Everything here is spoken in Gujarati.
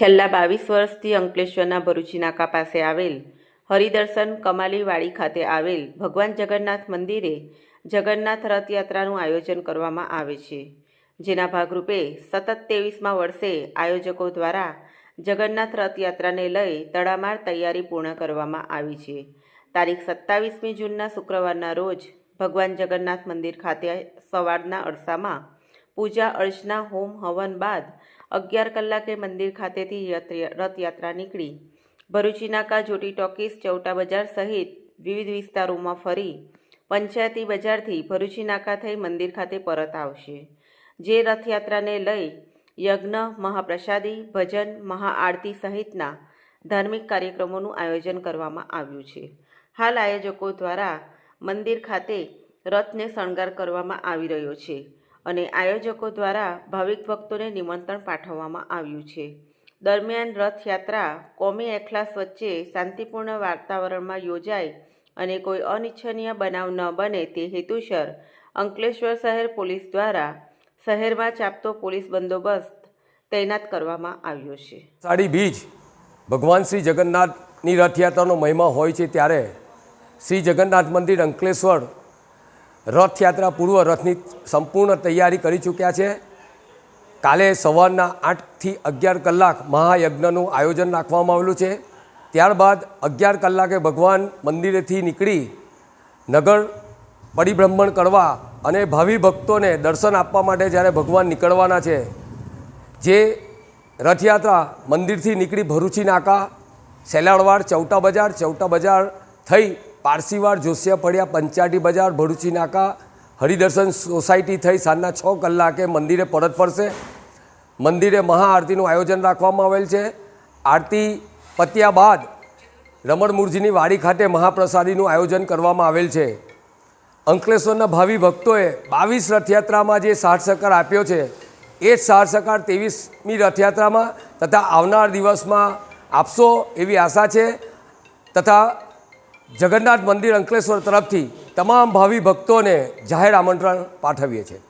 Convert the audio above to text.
છેલ્લા બાવીસ વર્ષથી અંકલેશ્વરના ભરૂચી નાકા પાસે આવેલ હરિદર્શન કમાલીવાડી ખાતે આવેલ ભગવાન જગન્નાથ મંદિરે જગન્નાથ રથયાત્રાનું આયોજન કરવામાં આવે છે. જેના ભાગરૂપે સતત ત્રેવીસમાં વર્ષે આયોજકો દ્વારા જગન્નાથ રથયાત્રાને લઈ તડામાર તૈયારી પૂર્ણ કરવામાં આવી છે. તારીખ સત્તાવીસમી જૂનના શુક્રવારના રોજ ભગવાન જગન્નાથ મંદિર ખાતે સવારના અરસામાં પૂજા અર્ચના હોમ હવન બાદ અગિયાર કલાકે મંદિર ખાતેથી રથયાત્રા નીકળી. ભરૂચી નાકા જોટી ટોકીસ ચૌટા બજાર સહિત વિવિધ વિસ્તારોમાં ફરી પંચાયતી બજારથી ભરૂચી નાકા થઈ મંદિર ખાતે પરત આવશે. જે રથયાત્રાને લઈ યજ્ઞ, મહાપ્રસાદી, ભજન, મહાઆરતી સહિતના ધાર્મિક કાર્યક્રમોનું આયોજન કરવામાં આવ્યું છે. હાલ આયોજકો દ્વારા મંદિર ખાતે રથને શણગાર કરવામાં આવી રહ્યો છે. અને આયોજકો દ્વારા ભાવિક ભક્તોને નિમંત્રણ પાઠવવામાં આવ્યું છે. દરમિયાન રથયાત્રા કોમી એખલાસ વચ્ચે શાંતિપૂર્ણ વાતાવરણમાં યોજાય અને કોઈ અનિચ્છનીય બનાવ ન બને તે હેતુસર અંકલેશ્વર શહેર પોલીસ દ્વારા શહેરમાં ચાપતો પોલીસ બંદોબસ્ત તૈનાત કરવામાં આવ્યો છે. સાડી બીજ ભગવાન શ્રી જગન્નાથની રથયાત્રાનો મહિમા હોય છે ત્યારે શ્રી જગન્નાથ મંદિર અંકલેશ્વર રથયાત્રા પૂર્વ રથની સંપૂર્ણ તૈયારી કરી ચૂક્યા છે. કાલે સવારના આઠથી અગિયાર કલાક મહાયજ્ઞનું આયોજન રાખવામાં આવેલું છે. ત્યારબાદ અગિયાર કલાકે ભગવાન મંદિરેથી નીકળી નગર પરિભ્રમણ કરવા અને ભાવિ ભક્તોને દર્શન આપવા માટે જ્યારે ભગવાન નીકળવાના છે, જે રથયાત્રા મંદિરથી નીકળી ભરૂચી નાકા સેલાડવાડ ચૌટા બજાર ચૌટા બજાર થઈ પારસીવાડ જોશિયા પડ્યા પંચાટી બજાર, ભરૂચી નાકા, હરિદર્શન સોસાયટી થઈ સાંજના છ કલાકે મંદિરે પરત ફરશે. મંદિરે મહાઆરતીનું આયોજન રાખવામાં આવેલ છે. આરતી પત્યા બાદ રમણમૂર્જીની વાડી ખાતે મહાપ્રસાદીનું આયોજન કરવામાં આવેલ છે. અંકલેશ્વરના ભાવિ ભક્તોએ બાવીસ રથયાત્રામાં જે સહકાર આપ્યો છે, એ જ સાથ સહકાર ત્રેવીસમી રથયાત્રામાં તથા આવનાર દિવસમાં આપશો એવી આશા છે તથા જગન્નાથ મંદિર અંકલેશ્વર તરફથી તમામ ભાવિ ભક્તોને જાહેર આમંત્રણ પાઠવીએ છીએ.